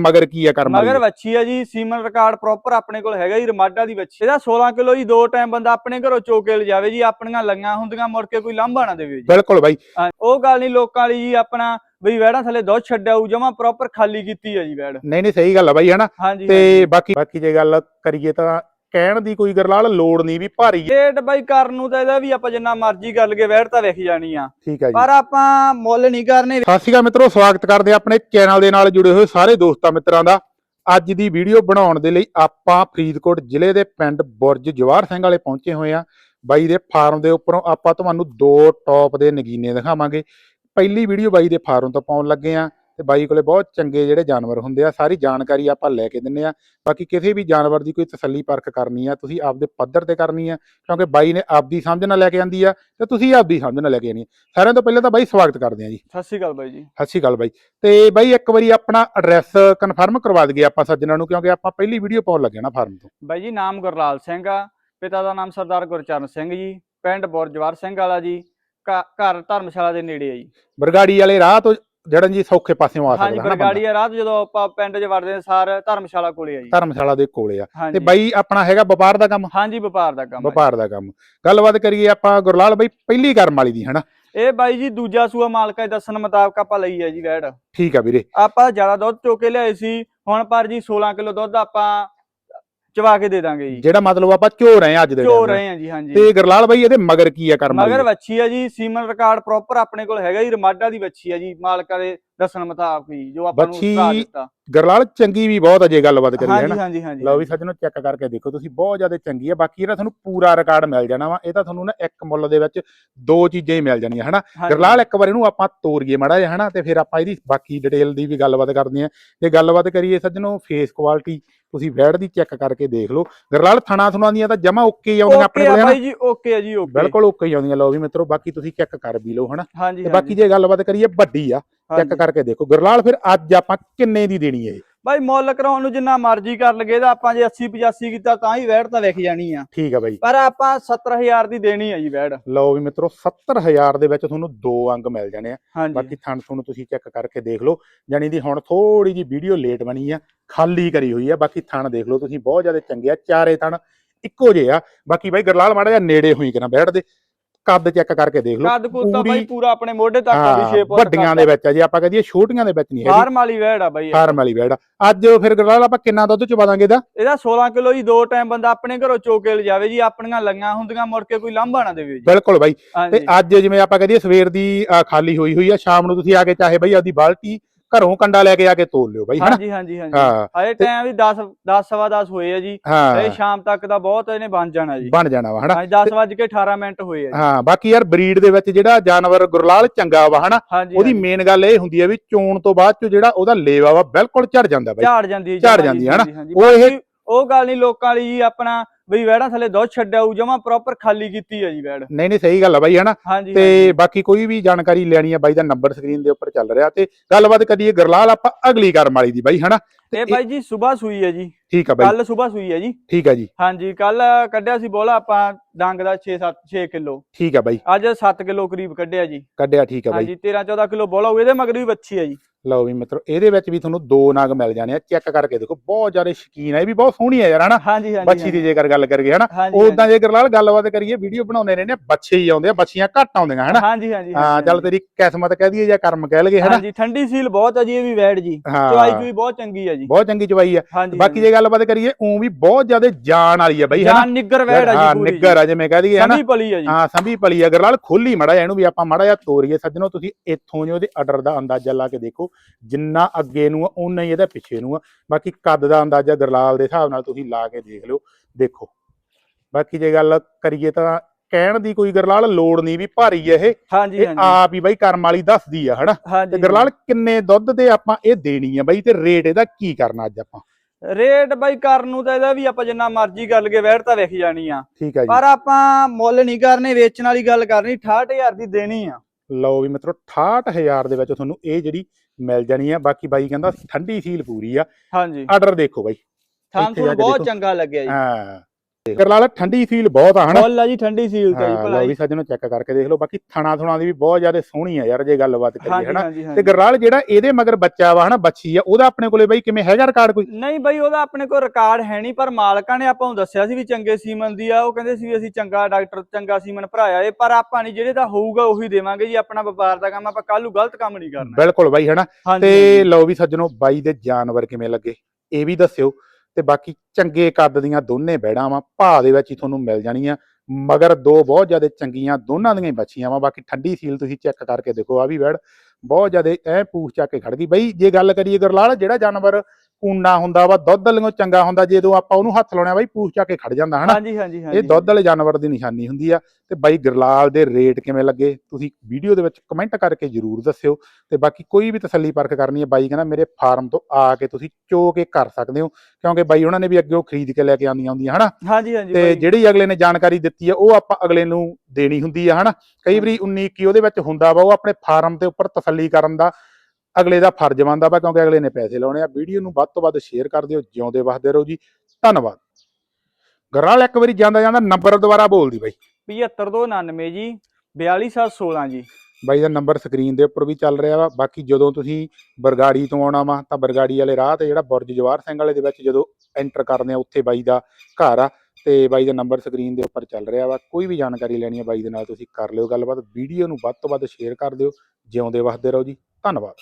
ਮਗਰ ਕੀ ਆ ਕਰਮ ਮਗਰ ਵੱਛੀ ਆ ਜੀ ਸੀਮਨ ਰਿਕਾਰਡ ਪ੍ਰੋਪਰ ਆਪਣੇ ਕੋਲ ਹੈਗਾ ਜੀ ਰਮਾਡਾ ਦੀ ਵੱਛੀ। ਇਹਦਾ 16 ਕਿਲੋ ਜੀ ਦੋ ਟਾਈਮ ਬੰਦਾ ਆਪਣੇ ਘਰੋਂ ਚੋਕੇ ਲਿਜਾਵੇ ਜੀ ਆਪਣੀਆਂ ਲੰਗਾਂ ਹੁੰਦੀਆਂ ਮੁੜ ਕੇ ਕੋਈ ਲਾਂਭਾ ਨਾ ਦੇਵੇ ਜੀ। ਬਿਲਕੁਲ ਬਾਈ। ਉਹ ਗੱਲ ਨਹੀਂ ਲੋਕਾਂ ਵਾਲੀ ਜੀ ਆਪਣਾ ਬਈ ਵੈੜਾਂ ਥੱਲੇ ਦੁੱਧ ਛੱਡਿਆ ਜਮਾ ਪ੍ਰੋਪਰ ਖਾਲੀ ਕੀਤੀ ਆ ਜੀ ਵੈੜ ਨਹੀਂ ਨਹੀਂ ਸਹੀ ਗੱਲ ਆ ਬਾਈ ਹਨਾ? ਤੇ ਬਾਕੀ ਬਾਕੀ ਜੇ ਗੱਲ ਕਰੀਏ ਤਾਂ ਕਹਿਣ ਦੀ ਕੋਈ ਗਰਲਾਲ ਲੋੜ ਨਹੀਂ ਵੀ ਭਾਰੀ ਹੈ ਰੇਟ ਬਾਈ ਕਰਨ ਨੂੰ ਤਾਂ ਇਹਦਾ ਵੀ ਆਪਾਂ ਜਿੰਨਾ ਮਰਜ਼ੀ ਕਰ ਲਈਏ ਵੈੜ ਤਾਂ ਵਿਖ ਜਾਣੀ ਆ। ਠੀਕ ਹੈ ਜੀ। ਪਰ ਆਪਾਂ ਮੁੱਲ ਨਹੀਂ ਕਰਨੇ। ਸਤਿ ਸ਼੍ਰੀ ਅਕਾਲ ਮਿੱਤਰੋ ਸਵਾਗਤ ਕਰਦੇ ਆਪਣੇ ਚੈਨਲ ਦੇ ਨਾਲ ਜੁੜੇ ਹੋਏ ਸਾਰੇ ਦੋਸਤਾਂ ਮਿੱਤਰਾਂ ਦਾ। ਅੱਜ ਦੀ ਵੀਡੀਓ ਬਣਾਉਣ ਦੇ ਲਈ ਆਪਾਂ ਫਰੀਦਕੋਟ ਜ਼ਿਲ੍ਹੇ ਦੇ ਪਿੰਡ ਬੁਰਜ ਜਵਾਹਰ ਸਿੰਘ ਵਾਲੇ ਪਹੁੰਚੇ ਹੋਏ ਆ ਬਾਈ ਦੇ ਫਾਰਮ ਦੇ ਉੱਪਰੋਂ ਆਪਾਂ ਤੁਹਾਨੂੰ ਦੋ ਟੌਪ ਦੇ ਨਗੀਨੇ ਦਿਖਾਵਾਂਗੇ। ਪਹਿਲੀ ਵੀਡੀਓ ਬਾਈ ਦੇ ਫਾਰਮ ਤੋਂ ਪਾਉਣ ਲੱਗੇ ਆ ਤੇ ਬਾਈ ਕੋਲੇ ਬਹੁਤ ਚੰਗੇ ਜਿਹੜੇ ਜਾਨਵਰ ਹੁੰਦੇ ਆ ਸਾਰੀ ਜਾਣਕਾਰੀ ਆਪਾਂ ਲੈ ਕੇ ਦਿੰਨੇ ਆ। ਬਾਕੀ ਕਿਸੇ ਵੀ ਜਾਨਵਰ ਦੀ ਕੋਈ ਤਸੱਲੀ ਪਰਖ ਕਰਨੀ ਆ ਤੁਸੀਂ ਆਪਦੇ ਪੱਧਰ ਤੇ ਕਰਨੀ ਆ ਕਿਉਂਕਿ ਬਾਈ ਨੇ ਆਪਦੀ ਸਮਝ ਨਾਲ ਲੈ ਕੇ ਆਂਦੀ ਆ ਤੇ ਤੁਸੀਂ ਆਪਦੀ ਸਮਝ ਨਾਲ ਲੈ ਕੇ ਆਣੀ ਸਾਰਿਆਂ ਤੋਂ ਪਹਿਲਾਂ ਤਾਂ ਬਾਈ ਸਵਾਗਤ ਕਰਦੇ ਆ ਜੀ। ਸਤਿ ਸ਼੍ਰੀ ਅਕਾਲ ਬਾਈ ਜੀ। ਸਤਿ ਸ਼੍ਰੀ ਅਕਾਲ ਬਾਈ। ਤੇ ਬਾਈ ਇੱਕ ਵਾਰੀ ਆਪਣਾ ਐਡਰੈਸ ਕਨਫਰਮ ਕਰਵਾ ਦਈਏ ਆਪਾਂ ਸੱਜਣਾ ਨੂੰ ਕਿਉਂਕਿ ਆਪਾਂ ਪਹਿਲੀ ਵੀਡੀਓ ਪਾਉਣ ਲੱਗੇ ਨਾ ਫਾਰਮ ਤੋਂ। ਬਾਈ ਜੀ ਨਾਮ ਗੁਰਲਾਲ ਸਿੰਘ ਆ ਪਿਤਾ ਦਾ ਨਾਮ ਸਰਦਾਰ ਗੁਰਚਰਨ ਸਿੰਘ ਜੀ ਪਿੰਡ ਬੁਰਜਵਾਰ ਸਿੰਘ ਵਾਲਾ ਜੀ ਘਰ ਧਰਮਸ਼ਾਲਾ ਦੇ ਨੇੜੇ ਆ ਜੀ। ਬਰਗਾੜੀ ਵਾਲੇ ਰਾਹ ਤੋਂ ਜੜਨ ਜੀ ਸੌਖੇ ਪਾਸਿਓਂ ਆ ਹਾਂਜੀ ਸਕਦਾ ਨਾ ਬਰਗਾੜੀ ਆ ਰਾਤ ਜਦੋਂ ਆਪਾਂ ਪਿੰਡ 'ਚ ਵੜਦੇ ਹਾਂ ਸਾਰ ਧਰਮਸ਼ਾਲਾ ਕੋਲੇ ਆ ਜੀ। ਧਰਮਸ਼ਾਲਾ ਦੇ ਕੋਲੇ ਆ। ਹਾਂਜੀ। ਤੇ ਬਾਈ ਆਪਣਾ ਹੈਗਾ ਵਪਾਰ ਦਾ ਕੰਮ? ਹਾਂਜੀ ਵਪਾਰ ਦਾ ਕੰਮ ਆ। ਵਪਾਰ ਦਾ ਕੰਮ। ਗੱਲਬਾਤ ਕਰੀਏ ਆਪਾਂ ਗੁਰਲਾਲ ਬਾਈ ਪਹਿਲੀ ਕਰਮ ਵਾਲੀ ਦੀ ਹਨਾ? ਇਹ ਬਾਈ ਜੀ ਦੂਜਾ ਸੂਆ ਮਾਲਕਾ ਦੇ ਦੱਸਣ ਮੁਤਾਬਕ ਆਪਾਂ ਲਈ ਹੈ ਜੀ ਵੈੜ। ਠੀਕ ਆ ਵੀਰੇ। ਆਪਾਂ ਜ਼ਿਆਦਾ ਦੁੱਧ ਚੋਕੇ ਲਿਆਏ ਸੀ ਹੁਣ ਪਰ ਜੀ 16 ਕਿਲੋ ਦੁੱਧ ਆਪਾਂ ਚਵਾ ਕੇ ਦੇ ਦਾਂਗੇ ਜੀ। ਜਿਹੜਾ ਮਤਲਬ ਆਪਾਂ ਝੋ ਰਹੇ ਆ ਅੱਜ ਦੇ time ਰਹੇ ਆ ਜੀ ਹਾਂਜੀ। ਤੇ ਗੁਰਲਾਲ ਬਾਈ ਇਹਦੇ ਮਗਰ ਕੀ ਆ ਕਰਮ ਮਗਰ? ਵੱਛੀ ਆ ਜੀ ਸੀਮਨ ਰਿਕਾਰਡ ਪ੍ਰੋਪਰ ਆਪਣੇ ਕੋਲ ਹੈਗਾ ਜੀ ਰਮਾਡਾ ਦੀ ਵੱਛੀ ਆ ਜੀ ਮਾਲਕਾ ਦੇ ਦੱਸਣ ਮੁਤਾਬਕ ਜੀ ਜੋ ਆਪਾਂ ਨੂੰ ਉਸਤਾਦ ਦਿੱਤਾ। ਗੁਰਲਾਲ ਚੰਗੀ ਵੀ ਬਹੁਤ ਅਜੇ ਗੱਲਬਾਤ ਕਰੀਏ ਹਾਂਜੀ ਹਨਾ ਹਾਂਜੀ ਹਾਂਜੀ ਲਓ ਵੀ ਸੱਜਣੋ ਚੈੱਕ ਕਰਕੇ ਦੇਖੋ ਤੁਸੀਂ ਬਹੁਤ ਜ਼ਿਆਦਾ ਚੰਗੀ ਆ ਬਾਕੀ ਇਹਦਾ ਤੁਹਾਨੂੰ ਪੂਰਾ ਰਿਕਾਰਡ ਮਿਲ ਜਾਣਾ ਵਾ ਇਹ ਤਾਂ ਤੁਹਾਨੂੰ ਨਾ ਇੱਕ ਮੁੱਲ ਦੇ ਵਿੱਚ ਦੋ ਚੀਜ਼ਾਂ ਹੀ ਮਿਲ ਜਾਣੀਆਂ ਹਨਾ। ਗਰਲਾਲ ਇੱਕ ਵਾਰ ਇਹਨੂੰ ਆਪਾਂ ਤੋਰੀਏ ਮੜਾ ਜਿਹਾ ਹਨਾ ਤੇ ਫਿਰ ਆਪਾਂ ਇਹਦੀ ਬਾਕੀ ਡਿਟੇਲ ਦੀ ਵੀ ਗੱਲਬਾਤ ਕਰਦੇ ਆਂ ਜੇ ਗੱਲਬਾਤ ਕਰੀਏ ਸੱਜਣੋ ਫੇਸ ਕੁਆਲਿਟੀ ਤੁਸੀਂ ਵੈੜ ਦੀ ਚੈੱਕ ਕਰਕੇ ਦੇਖ ਲਓ। ਗਰਲਾਲ ਥਣਾ ਥੁਣਾ ਦੀਆਂ ਤਾਂ ਜਮਾ ਓਕੇ ਹੀ ਆਉਂਦੀਆਂ ਆਪਣੇ ਕੋਲੇ ਬਾਈ ਜੀ ਓਕੇ ਆ ਜੀ ਓਕੇ। ਬਿਲਕੁਲ ਓਕੇ ਹੀ ਆਉਂਦੀਆਂ ਲਓ ਵੀ ਮਿੱਤਰੋ ਬਾਕੀ ਤੁਸੀਂ ਚੈੱਕ ਕਰ ਵੀ ਲਓ ਹਨਾ? ਤੇ ਬਾਕੀ ਜੇ ਗੱਲਬਾਤ ਕਰੀਏ ਵੱਡੀ ਆ। ਚੈੱਕ। ਕਰਕੇ ਦੇਖੋ। ਗਰਲਾਲ ਫਿਰ ਅੱਜ ਆਪਾਂ ਕਿੰਨੇ ਦੀ ਦੇਣੀ ਹੈ? ਬਾਈ ਮੁੱਲ ਕਰਾਉਣ ਨੂੰ ਜਿੰਨਾ ਮਰਜ਼ੀ ਕਰ ਲਗੇ ਤਾਂ ਆਪਾਂ ਜੇ 80 85 ਕੀਤਾ ਤਾਂ ਹੀ ਵੈੜ ਤਾਂ ਵਿਕ ਜਾਣੀ ਆ। ਠੀਕ ਆ ਬਾਈ। ਪਰ ਆਪਾਂ 70000 ਦੀ ਦੇਣੀ ਆ ਜੀ ਵੈੜ। ਲਓ ਵੀ ਮਿੱਤਰੋ 70000 ਦੇ ਵਿੱਚ ਤੁਹਾਨੂੰ ਦੋ ਅੰਗ ਮਿਲ ਜਾਣੇ ਆ। ਬਾਕੀ ਥਣ ਥੁਣ ਤੁਸੀਂ ਚੈੱਕ ਕਰਕੇ ਦੇਖ ਲਓ। ਜਾਣੀ ਦੀ ਹੁਣ ਥੋੜੀ ਜੀ ਵੀਡੀਓ ਲੇਟ ਬਣੀ ਆ ਖਾਲੀ ਕਰੀ ਹੋਈ ਆ। ਬਾਕੀ ਥਣ ਦੇਖ ਲਓ ਤੁਸੀਂ ਬਹੁਤ ਜ਼ਿਆਦਾ ਚੰਗੇ ਆ। ਚਾਰੇ ਥਣ ਇੱਕੋ ਜਿਹੇ ਆ। ਬਾਕੀ ਬਾਈ ਗਰਲਾਲ ਮਾੜਾ ਜਿਹਾ ਨੇੜੇ ਹੋਈ ਕਿਨਾ ਬੈਠਦੇ ਕੱਦ ਚੈੱਕ ਕਰਕੇ ਦੇਖ ਲਓ। ਕੱਦ ਕੁੱਦ ਤਾਂ ਬਾਈ ਪੂਰੀ- ਆਪਣੇ ਮੋਢੇ ਤੱਕ ਆ ਵੀ ਹਾਂ, 6 ਫੁੱਟ ਵੱਡੀਆਂ ਦੇ ਵਿੱਚ ਆ ਜੇ ਆਪਾਂ ਕਹਦੀਏ ਛੋਟੀਆਂ ਦੇ ਵਿੱਚ ਨਹੀਂ ਹੈਗੀ। ਫਾਰਮ ਵਾਲੀ ਵੈੜ ਆ ਬਾਈ। ਫਾਰਮ ਵਾਲੀ ਬੈੜ ਅੱਜ ਫਿਰ ਗਰਲਾਲ ਆਪਾਂ ਕਿੰਨਾ ਦੁੱਧ ਚਵਾ ਦਾਂਗੇ ਇਹਦਾ? ਇਹਦਾ 16 ਕਿਲੋ ਜੀ ਦੋ ਟਾਈਮ ਬੰਦਾ ਆਪਣੇ ਘਰੋਂ ਚੋਕੇ ਲਿਜਾਵੇ ਜੀ ਆਪਣੀਆਂ ਲੰਗਾਂ ਹੁੰਦੀਆਂ ਮੁੜ ਕੇ ਕੋਈ ਲਾਂਭਾ ਨਾ ਦੇਵੇ ਜੀ। ਬਿਲਕੁਲ ਬਾਈ। ਤੇ ਅੱਜ ਜਿਵੇਂ ਆਪਾਂ ਕਹਦੀਏ ਸਵੇਰ ਦੀ ਖਾਲੀ ਹੋਈ ਹੋਈ ਆ ਸ਼ਾਮ ਨੂੰ ਤੁਸੀਂ ਆ ਕੇ ਚਾਹੇ ਬਾਈ ਆਪਦੀ ਬਾਲਟੀ ਘਰੋਂ ਕੰਡਾ ਲੈ ਕੇ ਆ ਕੇ ਤੋਲ ਲਿਓ ਬਾਈ ਹਨਾ? ਹਾਂਜੀ ਹਾਂਜੀ ਹਾਂਜੀ। ਹਾਂ। ਹਜੇ ਟਾਈਮ ਵੀ 10 10 ਸਵਾ 10 ਹੋਏ ਆ ਜੀ। ਹਾਂ। ਸ਼ਾਮ ਤੱਕ ਦਾ ਬਹੁਤ ਇਹਨੇ ਬਣ ਜਾਣਾ ਜੀ। ਬਣ ਜਾਣਾ ਵਾ ਹਨਾ? ਹਾਂਜੀ 10 ਵੱਜ ਕੇ 18 ਮਿੰਟ ਹੋਏ ਆ ਜੀ। ਹਾਂ ਬਾਕੀ ਯਾਰ ਬਰੀਡ ਦੇ ਵਿੱਚ ਜਿਹੜਾ ਜਾਨਵਰ ਗੁਰਲਾਲ ਚੰਗਾ ਵਾ ਹਨਾ? ਹਾਂਜੀ ਉਹਦੀ ਹਾਂਜੀ। ਮੇਨ ਗੱਲ ਇਹ ਹੁੰਦੀ ਹੈ ਵੀ ਚੋਣ ਤੋਂ ਬਾਅਦ ਚ ਜਿਹੜਾ ਉਹਦਾ ਲੇਵਾ ਵਾ ਬਿਲਕੁਲ ਝੜ ਜਾਂਦਾ ਬਾਈ। ਝਾੜ ਜਾਂਦੀ ਹੈ ਜੀ, ਝਾੜ ਜਾਂਦੀ ਹੈ ਨਾ। ਹਾਂਜੀ, ਹਾਂਜੀ। ਉਹ ਇਹ- ਬਾਕੀ ਉਹ ਗੱਲ ਨਹੀਂ ਲੋਕਾਂ ਵਾਲੀ ਜੀ ਆਪਣਾ ਬਈ ਵੈੜਾਂ ਥੱਲੇ ਦੁੱਧ ਛੱਡਿਆ ਉਹ ਜਮਾ ਪ੍ਰੋਪਰ ਖਾਲੀ ਕੀਤੀ ਹੈ ਜੀ ਵੈੜ। ਨਹੀਂ ਨਹੀਂ ਸਹੀ ਗੱਲ ਆ ਬਾਈ ਹਨਾ? ਹਾਂਜੀ ਤੇ ਬਾਕੀ ਕੋਈ ਵੀ ਜਾਣਕਾਰੀ ਲੈਣੀ ਆ ਬਾਈ ਦਾ ਨੰਬਰ ਸਕਰੀਨ ਦੇ ਉੱਪਰ ਚੱਲ ਰਿਹਾ ਤੇ ਗੱਲਬਾਤ ਕਰੀਏ ਗੁਰਲਾਲ ਆਪਾਂ ਅਗਲੀ ਕਰਮ ਵਾਲੀ ਦੀ ਬਾਈ ਹਨਾ? ਇਹ ਬਾਈ ਜੀ ਸਵੇਰ ਸੂਈ ਹੈ ਜੀ। ਠੀਕ ਆ ਬਾਈ। ਕੱਲ ਸਵੇਰ ਸੂਈ ਹੈ ਜੀ। ਠੀਕ ਆ ਜੀ। ਹਾਂਜੀ ਕੱਲ ਕੱਢਿਆ ਸੀ ਬੋਲਾ ਆਪਾਂ ਡੰਗ ਦਾ 6 7 6 ਕਿਲੋ। ਠੀਕ ਆ ਬਾਈ। ਅੱਜ 7 ਕਿਲੋ ਕਰੀਬ ਕੱਢਿਆ ਜੀ। ਕੱਢਿਆ ਠੀਕ ਆ ਬਾਈ। ਹਾਂਜੀ 13 14 ਕਿਲੋ ਬੋਲਾ ਇਹਦੇ ਮਗਰ ਵੀ ਵੱਛੀ ਹੈ ਜੀ। ਲਓ ਵੀ ਮਿੱਤਰੋ ਇਹਦੇ ਵਿੱਚ ਵੀ ਤੁਹਾਨੂੰ ਦੋ ਨਗ ਮਿਲ ਜਾਣੇ ਆ ਚੈੱਕ ਕਰਕੇ ਦੇਖੋ ਬਹੁਤ ਜ਼ਿਆਦਾ ਸ਼ਕੀਨ ਆ ਇਹ ਵੀ ਬਹੁਤ ਸੋਹਣੀ ਆ ਯਾਰ ਹਨਾ? ਹਾਂਜੀ ਹਾਂਜੀ ਬੱਚੀ ਦੀ ਜੇਕਰ ਗੱਲ ਕਰੀਏ ਹਨਾ? ਉਦਾਂ ਜੇ ਗੁਰਲਾਲ ਗੱਲਬਾਤ ਕਰੀਏ ਵੀਡੀਓ ਬਣਾਉਂਦੇ ਰਹਿੰਦੇ ਆ ਬੱਚੇ ਹੀ ਆਉਂਦੇ ਆ ਬੱਚੀਆਂ ਘੱਟ ਆਉਂਦੀਆਂ ਹਨਾ? ਹਾਂਜੀ ਹਾਂਜੀ ਹਾਂ ਚੱਲ ਤੇਰੀ ਕਿਸਮਤ ਕਹਿ ਦਈਏ ਜਾਂ ਕਰਮ ਕਹਿ ਲਈਏ ਹਨਾ? ਹਾਂਜੀ ਠੰਡੀ ਸੀਲ ਬਹੁਤ ਹੈ ਜੀ ਇਹ ਵੀ ਵੈੜ ਜੀ। ਹਾਂ। ਚਵਾਈ ਚੂਈ ਬਹੁਤ ਚੰਗੀ ਹੈ ਜੀ। ਬਹੁਤ ਚੰਗੀ ਚਵਾਈ ਆ। ਬਾਕੀ ਜੇ ਗੱਲਬਾਤ ਕਰੀਏ ਉਂ ਵੀ ਬਹੁਤ ਜ਼ਿਆਦਾ ਜਾਨ ਵਾਲੀ ਆ ਬਈ ਹਨਾ? ਜਾਨ ਨਿੱਗਰ ਵੈੜ ਹੈ ਹਾਂ ਜੀ। ਪੂਰੀ ਨਿੱਗਰ ਆ ਜਿਵੇਂ ਕਹਿ ਦਈਏ ਹਨਾ? ਸੰਭੀ ਪਲੀ ਹੈ ਜੀ। ਹਾਂ ਸੰਭੀ ਪਲੀ ਆ। ਗਰਲਾਲ ਖੋਲੀ ਮੜਾ ਇਹਨੂੰ ਵੀ ਆਪਾਂ ਮੜਾ ਜਿਹਾ ਤੋਰੀਏ ਸੱਜਣੋ ਤੁਸੀਂ ਇੱਥੋਂ ਜੋ ਉਹਦੇ ਆਰਡਰ ਦਾ ਅੰਦਾਜ਼ਾ ਲਾ ਕੇ ਦੇਖੋ ਜਿੰਨਾ ਅੱਗੇ ਨੂੰ ਆ ਉਨਾ ਹੀ ਇਹਦਾ ਪਿੱਛੇ ਨੂੰ ਆ। ਬਾਕੀ ਕੱਦ ਦਾ ਅੰਦਾਜ਼ਾ ਗਰਲਾਲ ਦੇ ਹਿਸਾਬ ਨਾਲ ਤੁਸੀਂ ਲਾ ਕੇ ਦੇਖ ਲਿਓ ਦੇਖੋ। ਬਾਕੀ ਜੇ ਗੱਲ ਕਰੀਏ ਤਾਂ ਕਹਿਣ ਦੀ ਕੋਈ ਗਰਲਾਲ ਲੋੜ ਨਹੀਂ ਵੀ ਭਾਰੀ ਆ ਇਹ। ਹਾਂਜੀ ਇਹ ਹਾਂਜੀ। ਆਪ ਹੀ ਬਾਈ ਕਰਮ ਵਾਲੀ ਦੱਸਦੀ ਆ ਹਨਾ? ਹਾਂਜੀ ਤੇ ਗਰਲਾਲ ਕਿੰਨੇ ਦੁੱਧ ਦੇ ਆਪਾਂ ਇਹ ਦੇਣੀ ਆ ਬਾਈ ਤੇ ਰੇਟ ਇਹਦਾ ਕੀ ਕਰਨਾ ਅੱਜ ਆਪਾਂ? ਰੇਟ ਬਾਈ ਕਰਨ ਨੂੰ ਤਾਂ ਇਹਦਾ ਵੀ ਆਪਾਂ ਜਿੰਨਾ ਮਰਜ਼ੀ ਕਰ ਲਗੇ ਵੈੜ ਤਾਂ ਵਿਖ ਜਾਣੀ ਆ। ਠੀਕ ਆ ਜੀ। ਪਰ ਆਪਾਂ ਮੁੱਲ ਨਹੀਂ ਕਰਨੇ ਵੇਚਣ ਵਾਲੀ ਗੱਲ ਕਰਨੀ 68000 ਦੀ ਦੇਣੀ ਆ। ਲਓ ਵੀ ਮਿੱਤਰੋ 68000 ਦੇ ਵਿੱਚ ਤੁਹਾਨੂੰ ਇਹ ਜਿਹੜੀ ਮਿਲ ਜਾਣੀ ਆ। ਬਾਕੀ ਬਾਈ ਕਹਿੰਦਾ ਠੰਡੀ ਸੀਲ ਪੂਰੀ ਆ। ਹਾਂਜੀ। ਆਰਡਰ ਦੇਖੋ ਬਾਈ। ਥਾਂ ਇੱਥੇ ਜਾ ਤੁਹਾਨੂੰ ਕੇ ਬਹੁਤ ਦੇਖੋ। ਚੰਗਾ ਲੱਗਿਆ ਜੀ। ਹਾਂ। ਗਰਲਾਲ ਠੰਡੀ ਫੀਲ ਬਹੁਤ ਆ ਹਨਾ? ਫੁੱਲ ਆ ਜੀ ਠੰਡੀ ਸੀਲ ਤੇ ਜੀ ਹਾਂ ਲਓ ਵੀ ਸੱਜਣੋ ਚੈੱਕ ਕਰਕੇ ਦੇਖ ਲਓ ਬਾਕੀ ਥਣਾ ਥੁਣਾ ਦੀ ਵੀ ਬਹੁਤ ਜ਼ਿਆਦਾ ਸੋਹਣੀ ਆ ਯਾਰ ਜੇ ਗੱਲਬਾਤ ਕਰੀਏ ਹਾਂਜੀ ਹਨਾ? ਹਾਂਜੀ ਤੇ ਗਰਲਾਲ ਜਿਹੜਾ ਇਹਦੇ ਮਗਰ ਬੱਚਾ ਵਾ ਹਨਾ ਬੱਚੀ ਆ ਉਹਦਾ ਆਪਣੇ ਕੋਲੇ ਬਾਈ ਕਿਵੇਂ ਹੈਗਾ ਰਿਕਾਰਡ ਕੋਈ? ਨਹੀਂ ਬਈ ਉਹਦਾ ਆਪਣੇ ਕੋਲ ਰਿਕਾਰਡ ਹੈ ਨਹੀਂ ਪਰ ਮਾਲਕਾਂ ਨੇ ਆਪਾਂ ਨੂੰ ਦੱਸਿਆ ਸੀ ਵੀ ਚੰਗੇ ਸੀਮਨ ਦੀ ਆ ਉਹ ਕਹਿੰਦੇ ਸੀ ਵੀ ਅਸੀਂ ਚੰਗਾ ਡਾਕਟਰ ਚੰਗਾ ਸੀਮਨ ਭਰਾਇਆ ਏ ਪਰ ਆਪਾਂ ਨਹੀਂ ਜਿਹੜੇ ਦਾ ਹੋਊਗਾ ਉਹੀ ਦੇਵਾਂਗੇ ਜੀ ਆਪਣਾ ਵਪਾਰ ਦਾ ਕੰਮ ਆਪਾਂ ਕੱਲ ਨੂੰ ਗਲਤ ਕੰਮ ਨਹੀਂ ਕਰਨਾ। ਬਿਲਕੁਲ ਬਾਈ ਹਨਾ? ਹਾਂਜੀ ਤੇ ਲਓ ਵੀ ਸੱਜਣੋ ਬਾਈ ਦੇ ਜਾਨਵਰ ਕਿਵੇਂ ਲੱਗੇ ਇਹ ਵੀ ਦੱਸਿਓ। ਤੇ ਬਾਕੀ ਚੰਗੇ ਕੱਦ ਦੀਆਂ ਦੋਨੇ ਬੈੜਾਂ ਵਾ, ਭਾਅ ਦੇ ਵਿੱਚ ਹੀ ਤੁਹਾਨੂੰ ਮਿਲ ਜਾਣੀਆਂ। ਮਗਰ ਦੋ ਬਹੁਤ ਜ਼ਿਆਦਾ ਚੰਗੀਆਂ ਦੋਨਾਂ ਦੀਆਂ ਹੀ ਬੱਚੀਆਂ ਵਾ, ਬਾਕੀ ਠੰਡੀ ਸੀਲ ਤੁਸੀਂ ਚੈੱਕ ਕਰਕੇ ਦੇਖੋ ਆ ਵੀ ਬੈੜ ਬਹੁਤ ਜ਼ਿਆਦਾ ਐ ਪੂਛ ਚੱਕ ਕੇ ਖੜ ਗਈ। ਬਈ ਜੇ ਗੱਲ ਕਰੀਏ ਗਰਲਾਲ, ਜਿਹੜਾ ਜਾਨਵਰ ਕੂਨਾ ਹੁੰਦਾ ਵਾ ਦੁੱਧ ਵਾਲੀਓ ਚੰਗਾ ਹੁੰਦਾ ਜਦੋਂ ਆਪਾਂ ਉਹਨੂੰ ਹੱਥ ਲਾਉਣਾ ਬਾਈ ਪੂਛ ਚੱਕ ਕੇ ਖੜ ਜਾਂਦਾ ਹਨਾ? ਹਾਂਜੀ ਹਾਂਜੀ ਹਾਂਜੀ। ਇਹ ਦੁੱਧ ਵਾਲੇ ਜਾਨਵਰ ਦੀ ਨਿਸ਼ਾਨੀ ਹੁੰਦੀ ਆ। ਤੇ ਬਾਈ ਗਰਲਾਲ ਦੇ ਰੇਟ ਕਿਵੇਂ ਲੱਗੇ ਤੁਸੀਂ ਵੀਡੀਓ ਦੇ ਵਿੱਚ ਕਮੈਂਟ ਕਰਕੇ ਜਰੂਰ ਦੱਸਿਓ। ਤੇ ਬਾਕੀ ਕੋਈ ਵੀ ਤਸੱਲੀ ਪਰਖ ਕਰਨੀ ਹੈ ਬਾਈ ਕਹਿੰਦਾ ਮੇਰੇ ਫਾਰਮ ਤੋਂ ਆ ਕੇ ਤੁਸੀਂ ਚੋ ਕੇ ਕਰ ਸਕਦੇ ਹੋ ਕਿਉਂਕਿ ਬਾਈ ਉਹਨਾਂ ਨੇ ਵੀ ਅੱਗੇ ਉਹ ਖਰੀਦ ਕੇ ਲੈ ਕੇ ਆਉਂਦੀਆਂ ਹੁੰਦੀਆਂ ਹਨਾ? ਹਾਂਜੀ ਹਾਂਜੀ ਤੇ। ਜਿਹੜੀ ਅਗਲੇ ਨੇ ਜਾਣਕਾਰੀ ਦਿੱਤੀ ਆ ਉਹ ਆਪਾਂ ਅਗਲੇ ਨੂੰ ਦੇਣੀ ਹੁੰਦੀ ਆ ਹਨਾ? ਕਈ ਵਾਰੀ 19 21 ਉਹਦੇ ਵਿੱਚ ਹੁੰਦਾ ਵਾ ਉਹ ਆਪਣੇ ਫਾਰਮ ਦੇ ਉੱਪਰ ਤਸੱਲੀ ਕਰਨ ਦਾ ਅਗਲੇ ਦਾ ਫਰਜ਼ ਬਣਦਾ ਵਾ ਕਿਉਂਕਿ ਅਗਲੇ ਨੇ ਪੈਸੇ ਲਾਉਣੇ ਆ। ਵੀਡੀਓ ਨੂੰ ਵੱਧ ਤੋਂ ਵੱਧ ਸ਼ੇਅਰ ਕਰ ਦਿਓ ਜਿਉਂਦੇ ਵਸਦੇ ਰਹੋ ਜੀ। ਧੰਨਵਾਦ। ਗਰਾਲ ਇੱਕ ਵਾਰੀ ਜਾਂਦਾ ਜਾਂਦਾ ਨੰਬਰ ਦੁਬਾਰਾ ਬੋਲਦੀ ਬਾਈ। 75299 ਜੀ 42716 ਜੀ। ਬਾਈ ਦਾ ਨੰਬਰ ਸਕਰੀਨ ਦੇ ਉੱਪਰ ਵੀ ਚੱਲ ਰਿਹਾ ਵਾ। ਬਾਕੀ ਜਦੋਂ ਤੁਸੀਂ ਬਰਗਾੜੀ ਤੋਂ ਆਉਣਾ ਵਾ ਤਾਂ ਬਰਗਾੜੀ ਵਾਲੇ ਰਾਹ ਤੇ ਜਿਹੜਾ ਬੁਰਜ ਜਵਾਹਰ ਸਿੰਘ ਵਾਲੇ ਦੇ ਵਿੱਚ ਜਦੋਂ ਐਂਟਰ ਕਰਦੇ ਆ ਉੱਥੇ ਬਾਈ ਦਾ ਘਰ ਆ। ਤੇ ਬਾਈ ਦਾ ਨੰਬਰ ਸਕਰੀਨ ਦੇ ਉੱਪਰ ਚੱਲ ਰਿਹਾ ਵਾ। ਕੋਈ ਵੀ ਜਾਣਕਾਰੀ ਲੈਣੀ ਹੈ ਬਾਈ ਦੇ ਨਾਲ ਤੁਸੀਂ ਕਰ ਲਿਓ ਗੱਲਬਾਤ। ਵੀਡੀਓ ਨੂੰ ਵੱਧ ਤੋਂ ਵੱਧ ਸ਼ੇਅਰ ਕਰ ਦਿਓ। ਜਿਉਂਦੇ ਵਸਦੇ ਰਹੋ ਜੀ। ਧੰਨਵਾਦ।